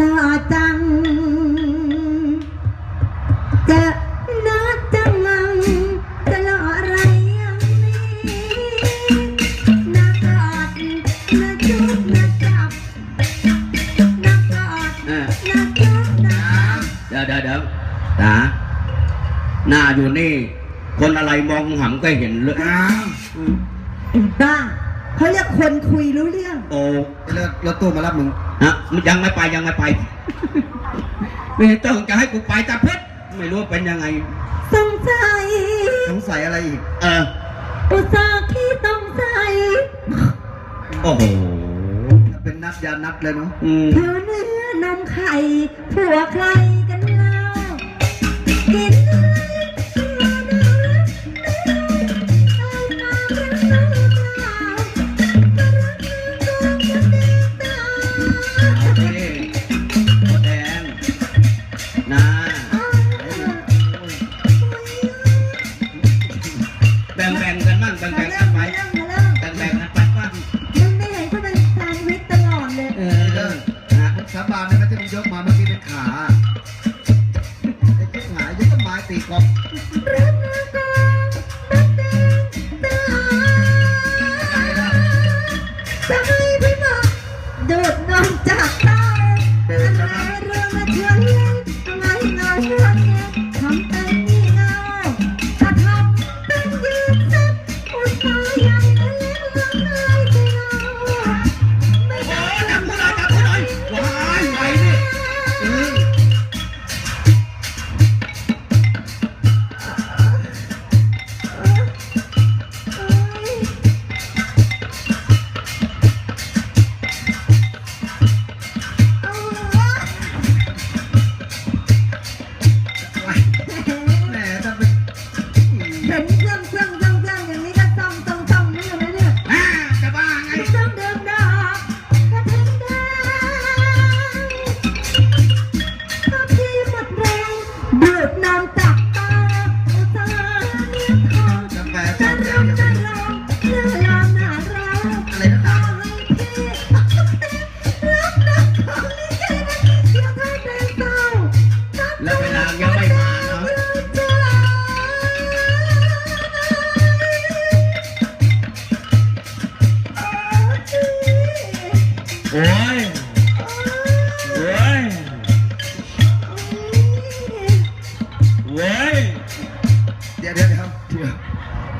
ลาจัง จะนัดจะมัง จะรออะไรอย่างนี้นักกอดนักจุบนักจับนักกอดนักจุบนักจับเดี๋ยวเดี๋ยวเดี๋ยวตาหน้าอยู่นี่ คนอะไรมองหำก็เห็นเลยอ้าวไอ้บ้าเขาเรียกคนคุยรู้เรื่อง โอ้แล้วรถตู้มารับมึง ฮะมันยังไม่ไปยังไม่ไป ไม่ต้องจะให้กูไปแต่เพชรไม่รู้ว่าเป็นยังไง สงสัยสงสัยอะไรอีก เออ อุตส่าห์ขี้สงสัยโอ้โหถ้าเป็นนัดยานัดเลยเนาะอืมเธอเนื้อนมไข่ผัวใครกันเล่ากินอะไร แบ่งแบ่งๆกันมั่งแบ่งๆ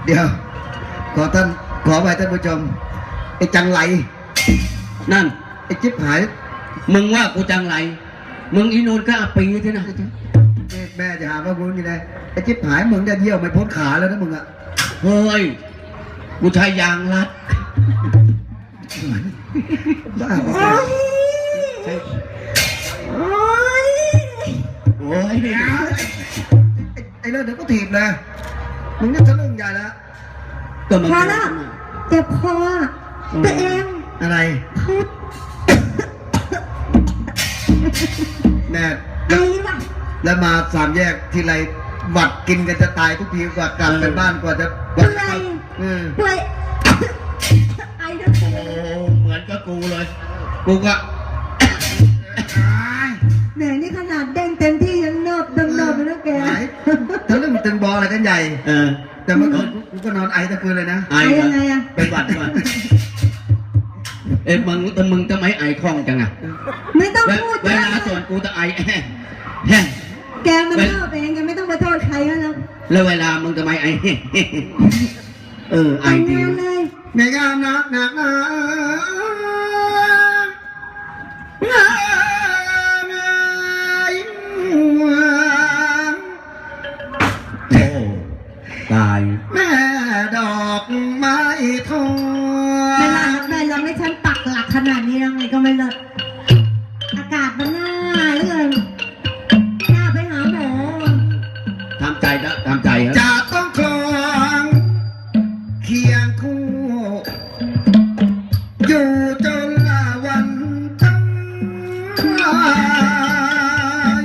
เดี๋ยว ขอท่านขอไปท่านผู้ชมไอ้จังไรนั่น ไอ้จิ๊บหาย มึงว่ากูจังไร มึงอีนูนก็อาปีที่นะนี่แม่จะหาว่ามึงยังไงไอ้จิ๊บหายมึงเนี่ยเยี่ยวไม่พ้นขาแล้วนะมึงอะเฮ้ยกูใช้ยางรัดบ้าโอ้ปะยโอ้ยโอ้ยไอ้ไอ้เรื่องเดี๋ยวก็ถีบเลย มึงเนี่ยทะลึ่งใหญ่แล้วก็มันพอละเจ็บคออะตัวเองอะไรเขาแม่ไอ้ว่ะแล้วมาสามแยกทีไรหวัดกินกันจะตายทุกทีกว่ากลับไปบ้านกว่าจะเปื่อยเออเปื่อยไอ้ทั้งโอ้เหมือนกับกูเลย กูก็แหน่นี่ขนา ออะไรกันใหญ่ เออแต่เมื่อคืนกูก็นอนไอตะคืนเลยนะ ไอไอ้ยังไงอะ เป็นหวัดมาเอ้ยมึงแต่มึงจะไม่ไอคล่องจังอะไม่ต้องเวพูดเวลาส่วนกูจะไอแห้งแห้งแกมันเนิบเองแกไม่ต้องไปโทษใครแล้วแล้วเวลามึงจะไม่ไอเออไอไอ้ดีแน่นเลย ในงานนักหนักหนา อากาศมันน่าเหลือเกินน่าไปหาหมอทำใจนะทำใจครับจะต้องคลองเคียงคู่ อยู่จนละวันตาย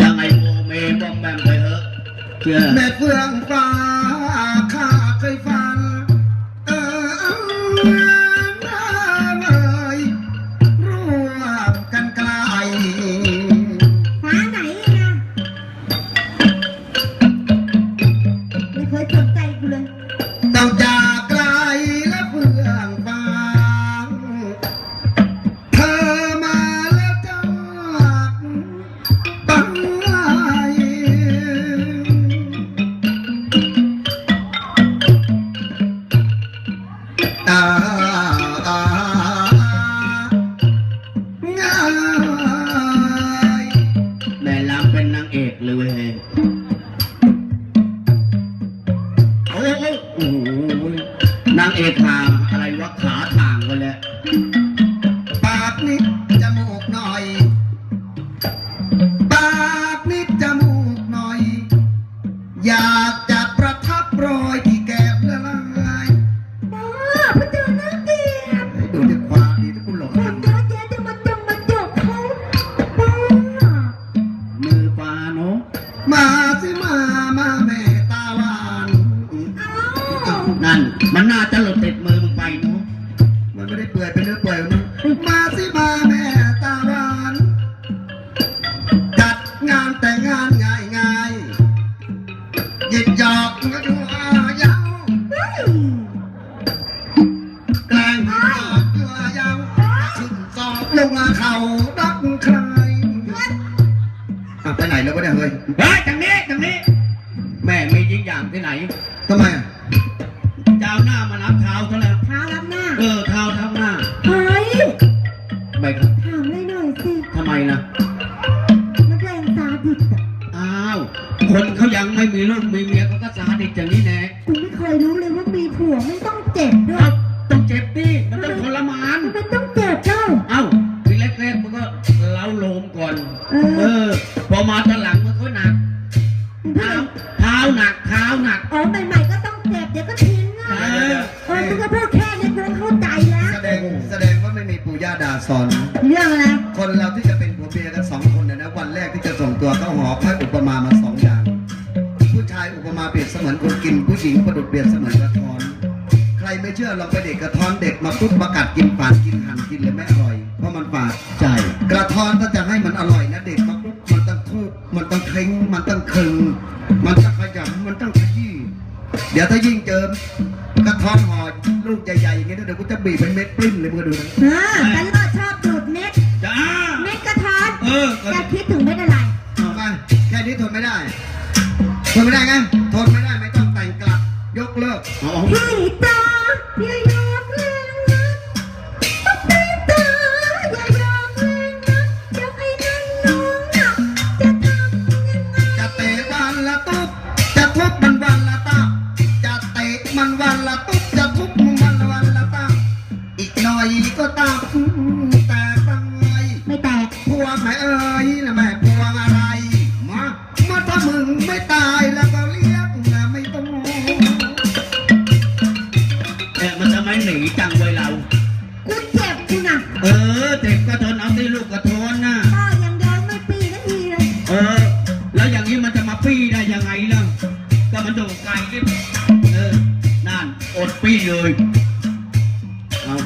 ยังไงโมเมบอมแบมไปเถอะเชื่อ แม่เฟื่อง อยากจะประทับรอยที่แก้มละลายบ้าพระเจ้าน่าเกลียดดูที่ความดีที่กูหลงคนเยอะแยะจะมาจงมาจบเขาบ้ามือปลาเนาะมาสิมามาแม่ตาหวานอ้าวนั่นมันน่าจะหลุดติดมือมึงไปเนาะมันไม่ได้เปื่อยเป็นเนื้อเปื่อยนะมา ลงมาเข่าดักใครอะไปไหนแล้วก็ได้เฮ้ยเฮ้ยทางนี้ทางนี้ แม่มียิ่งอย่างที่ไหนทำไมอะเจ้าหน้ามารับเท้าเท่าแล้ว เท้ารับหน้าเออเท้าเท้าหน้าเฮ้ยไปครับถามเลยหน่อยสิทำไมล่ะ นักเลงซาดิสอะอ้าว คนเขายังไม่มีลูกมีเมียเขาก็สาดิตอย่างนี้แน่กูไม่เคยรู้เลยว่ามีผัวไม่ คนเราที่จะเป็นผัวเมียกันสองคนเนี่ยนะวันแรกที่จะส่งตัวเข้าหอค่อยอุปมามาสองอย่าง ผู้ชายอุปมาเปรียบเสมือนคนกิน ผู้หญิงประดุจเปรียบเสมือนกระท้อน ใครไม่เชื่อลองไปเด็กกระท้อนเด็กมาปุ๊บมากัดกินฝาดกินหั่นกินเลยไม่อร่อย เพราะมันฝาดใช่กระท้อนถ้าจะให้มันอร่อยนะเด็กมาปุ๊บมันต้องทุบมันต้องเค้งมันต้องคึงมันต้องขยำมันต้องขยี้เดี๋ยวถ้ายิ่งเจอกระท้อนห่อลูกใหญ่ๆอย่างเงี้นะเดี๋ยวกูจะบีบเป็นเม็ดปริ้นเลยมึงดูนะ ทนไม่ได้ ทนไม่ได้ไงทนไม่ได้ไม่ต้องแต่งกลับ ยกเลิกเอาพี่ตาอย่ายอม ไม่หนีจังเว้ยเรา กูเจ็บกูน่ะเออเจ็บก็ทนเอาที่ลูกก็ทนนะพ่อยังเดินไม่ปีนาทีเลย เออ แล้วอย่างนี้มันจะมาปี้ได้ยังไงล่ะก็มันโด่งไกลนิดเออนั่นอดปี้เลยเอา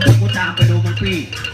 เดี๋ยวกูตามไปดูมันปี้เ